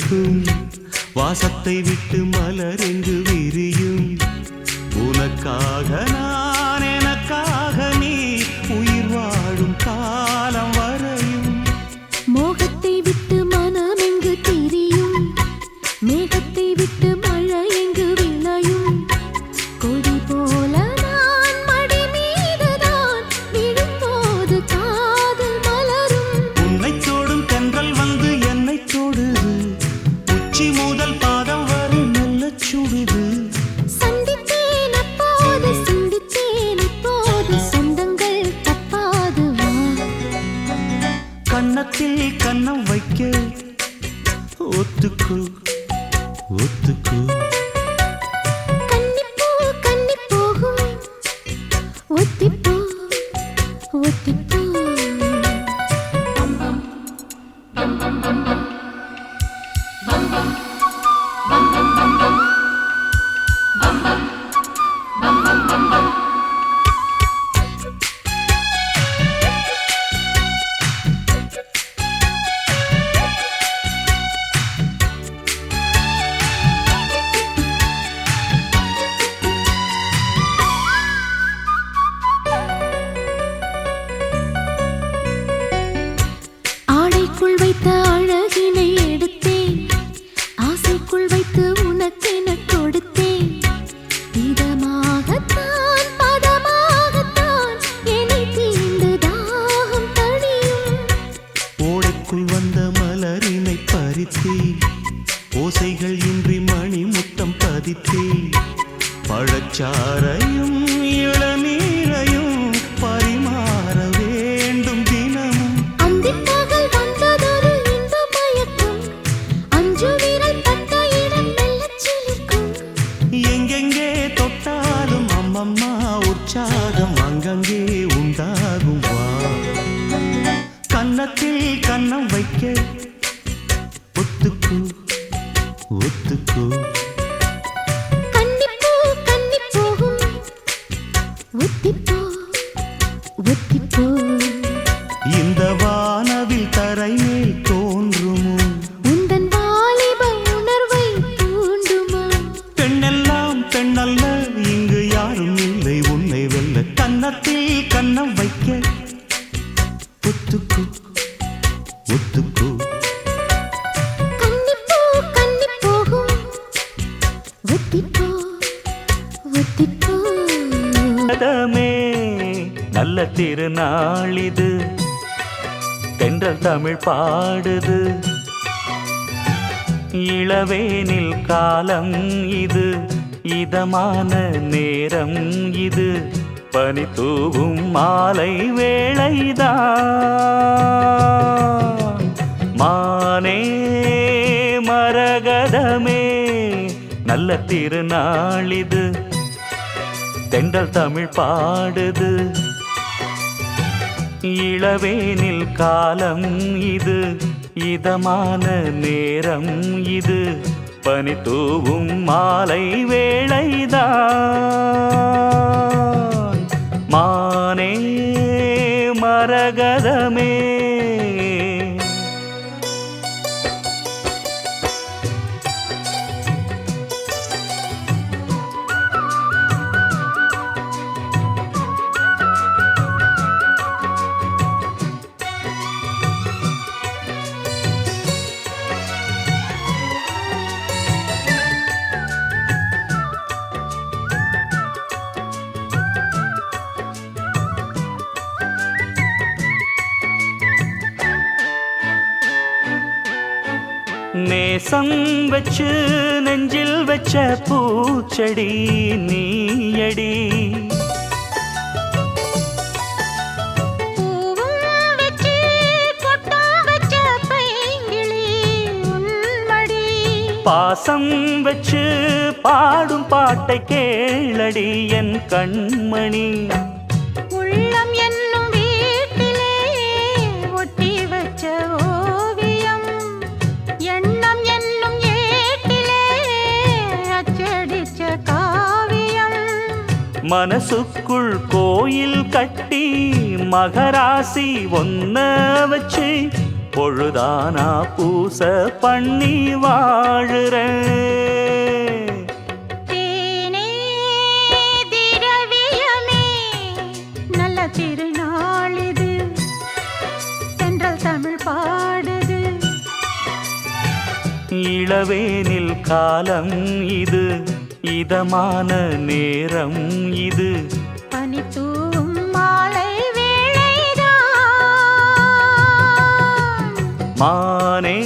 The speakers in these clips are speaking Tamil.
பெருகும் வாசத்தை விட்டு மலரெங்கு விரியும். உனக்காக நான் திருநாளிது. தென்றல் தமிழ் பாடுது. இளவேனில் காலம் இது. இதமான நேரம் இது. பனி தூவும் மாலை வேளைதான். மானே மரகதமே நல்ல திருநாளிது. தென்றல் தமிழ் பாடுது. இளவேனில் காலம் இது இதமான நேரம் இது. பனி தூவும் மாலை வேளைதான். மானே மரகதமே விஷம் வச்சு நெஞ்சில் வச்ச பூச்செடி நீயடி. பாசம் வச்சு பாடும் பாட்டை கேளடி என் கண்மணி. மனசுக்குள் கோயில் கட்டி மகராசி ஒன்ன வச்சு பொழுதானா பூச பண்ணி வாழுற. திருநாளிது தென்றல் தமிழ் பாடுது. இளவேனில் காலம் இது. இதமான நேரம் இது. பனி தூவும் மாலை வேளைதான். மானே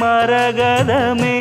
மரகதமே.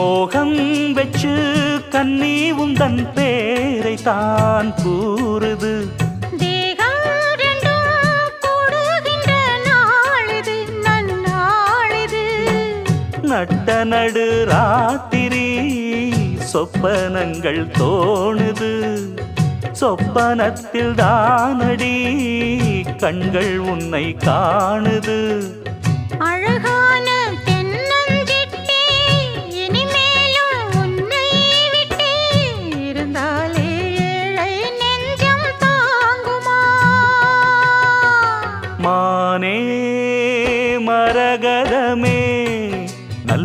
மோகம் வச்சு கண்ணி உந்தன் பேரை தான் கூறுது. நட்ட நடு ராத்திரி சொப்பனங்கள் தோணுது. சொப்பனத்தில் தானடி கண்கள் உன்னை காணுது.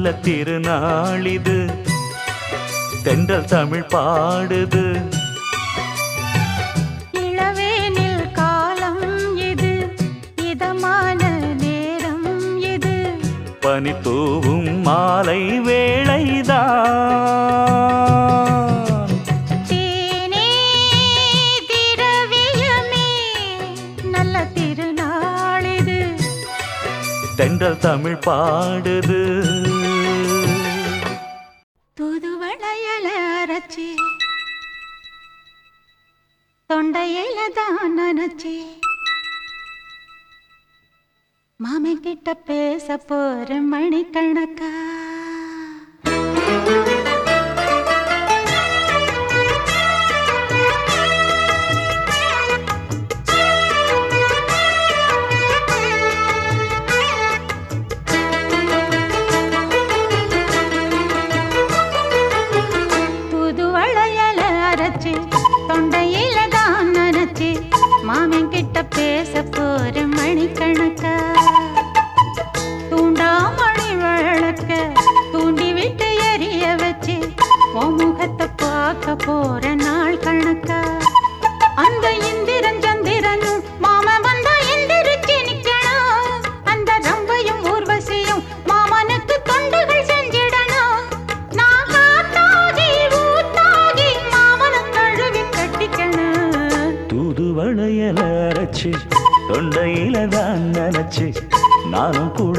நல்ல திருநாளிது. தென்றல் தமிழ் பாடுது. இளவேனில் காலம் இது. இதமான நேரம் இது. பனி தூவும் மாலை வேளைதான். தேனே திரவியமே. நல்ல திருநாள் இது தென்றல் தமிழ் பாடுது. தொண்டையில தான் நினைச்சி மாமன் கிட்ட பேச போற மணிக்கணக்கா.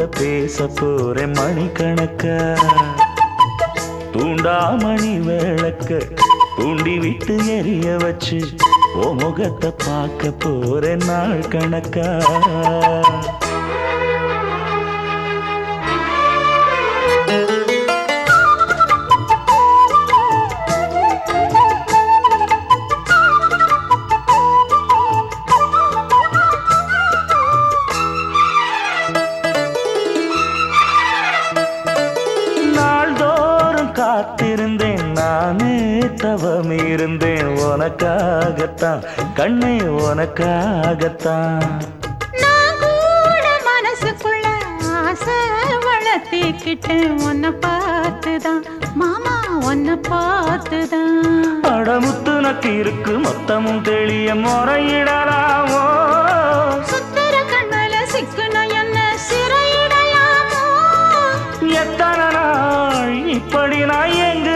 பேச போறேன் மணிக்கணக்கா. தூண்டாமணி விளக்க தூண்டி விட்டு எரிய வச்சு ஓ முகத்தை பார்க்க போறேன் நாள் கணக்கா. உனக்காகத்தான் கண்ணே உனக்காகத்தான். மனசுக்குள்ள ஆசை வளர்த்திக்கிட்டேன் உன்னை பார்த்துதான். மாமா உன்னை பார்த்துதான். படமுத்து நக்கு இருக்கு மொத்தமும் தெளிய முறையிடலாமோ? சுத்தர கண்மல சிக்கன என்ன சிறையிடலாமோ? எத்தனை நாள் இப்படி நான் எங்கிறது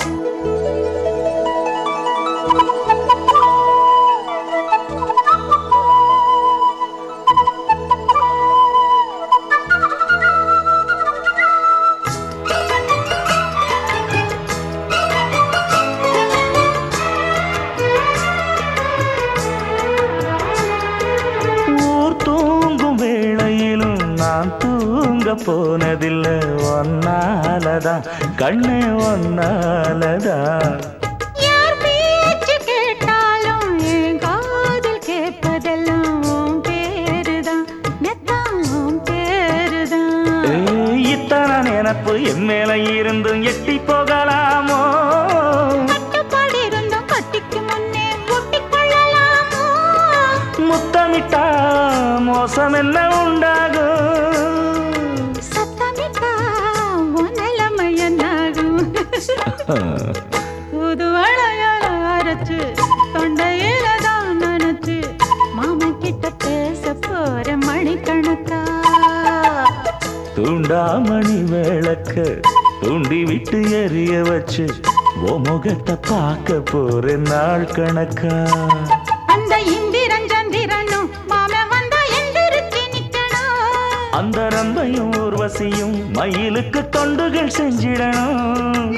போனதில்லை ஒன்னாலதான். கண்ணு ஒன்னாலதான். இத்தனை நினப்பு என் மேல இருந்தும் எட்டி போகலாமோ? முத்தமிட்டா மோசம் என்ன உண்டாகும் புது வளையல அரைச்சு தொண்டையில தான் நனைச்சு மாமன் கிட்ட பேச போற மணிக்கணக்கா. தூண்டாமணி விளக்க தூண்டி விட்டு எரிய வச்சு ஓ முகத்தை பார்க்க போற நாள் கணக்கா. அந்த இந்திரன் சந்திரனும் மாமன் வந்தா எந்திரிச்சு நிக்கணும். அந்த ரம்பையும் ஊர்வசியும் மயிலுக்கு தொண்டுகள் செஞ்சிடணும்.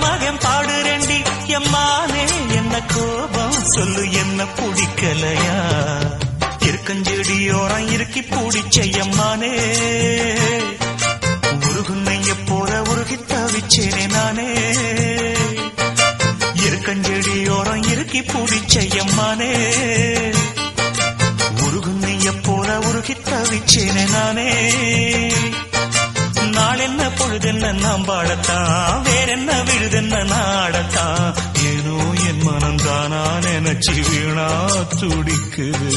மகன் பாடுறண்டி எம்மானே என்ன கோபம்? சொல்லு என்ன பிடிக்கலையா? இருக்கஞ்செடியோரம் இருக்கி பிடிச்ச எம்மானே உருகுன்னைய போல உருகி தவிச்சேனே நானே. இருக்கஞ்செடியோரம் இருக்கி பிடிச்ச எம்மானே உருகுன்னைய போல உருகி தவிச்சேனே நானே. நாளென்ன பொழுதென்ன நாம் பாடத்தான் வேறென்ன விழுதென்ன நாடத்தான்? ஏனோ என் மனம் தானா நினைச்சு வீணா துடிக்குது.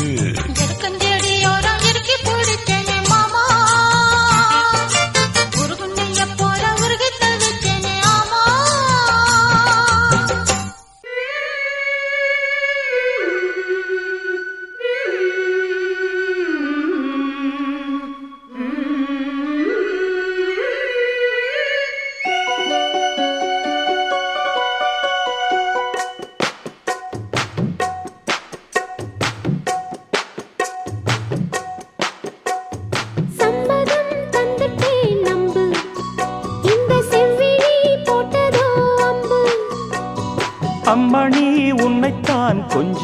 அம்மணி உன்னைத்தான் கொஞ்ச.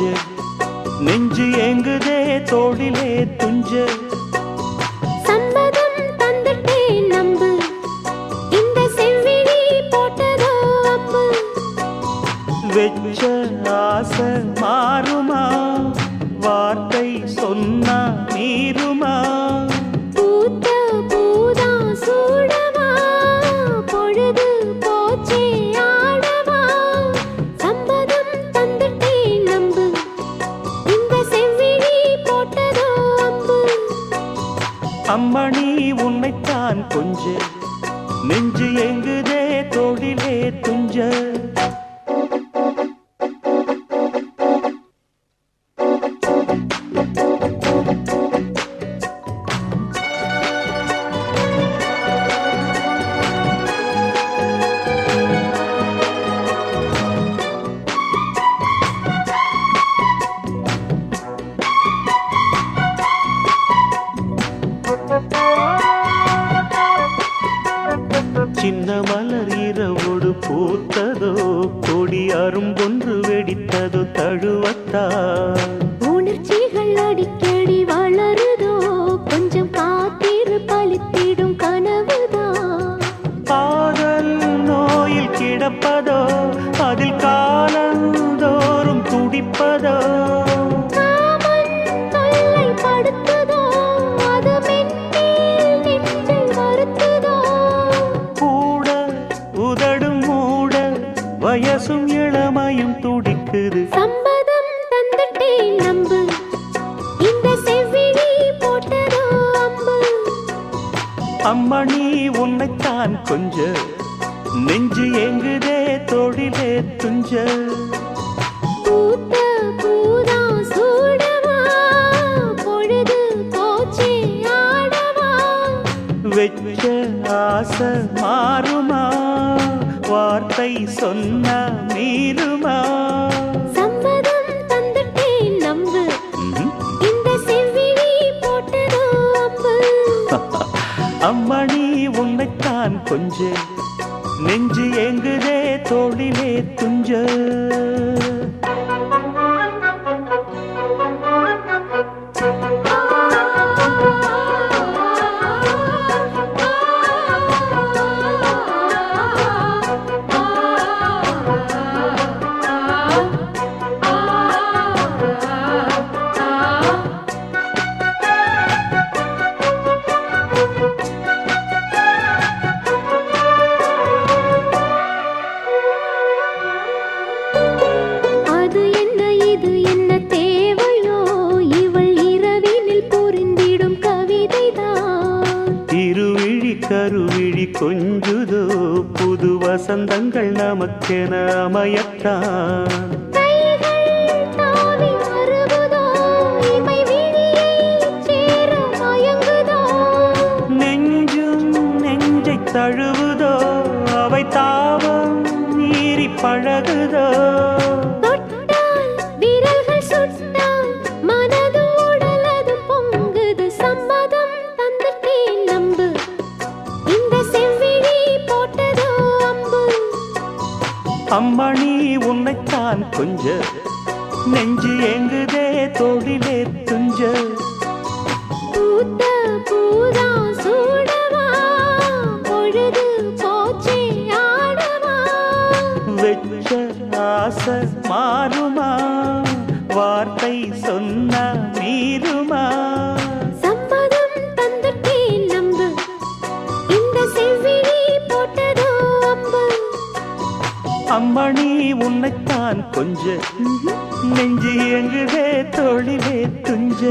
நெஞ்சு ஏங்குதே தோளிலே துஞ்ச. சம்மதம் தந்துட்டேன் நம்பு இந்த செவ்விழி போட்டதோ அம்பு. வெச்ச ஆசை மாறுமா? வார்த்தை சொன்னா மீறுமா? துஞ்ச கிடப்பதோ அதில் காலந்தோறும் துடிப்பதோ? வயசும் இளமையும் துடிக்குது. சம்மதம் தந்துட்டேன் நம்பு இந்த செவ்விழி போட்டதோ அம்பு? அம்மணி உன்னைத்தான் கொஞ்ச நெஞ்சு எங்குதே தொழிலே துஞ்ச பூத்த பூதா சூடவா பொழுது போச்சே ஆடவா. வெச்ச ஆசை மாறுமா வார்த்தை சொன்ன மீறுமா. சம்மதம் தந்துட்டேன் நம்பு. இந்த செவ்விழி போட்டதோ அம்மணி உன்னைத்தான் கொஞ்ச நெஞ்சு எங்குதே தோழிலே துஞ்ச. வசந்தங்கள் நமக்கென அமையத்தான். அம்மணி உன்னைத்தான் கொஞ்ச. நெஞ்சு எங்குதே தோளிலே துஞ்ச. ஆசை மாறுமா வார்த்தை சொன்ன மணி உன்னைத்தான் கொஞ்ச. நெஞ்சு எங்குதே தொழிலே துஞ்ச.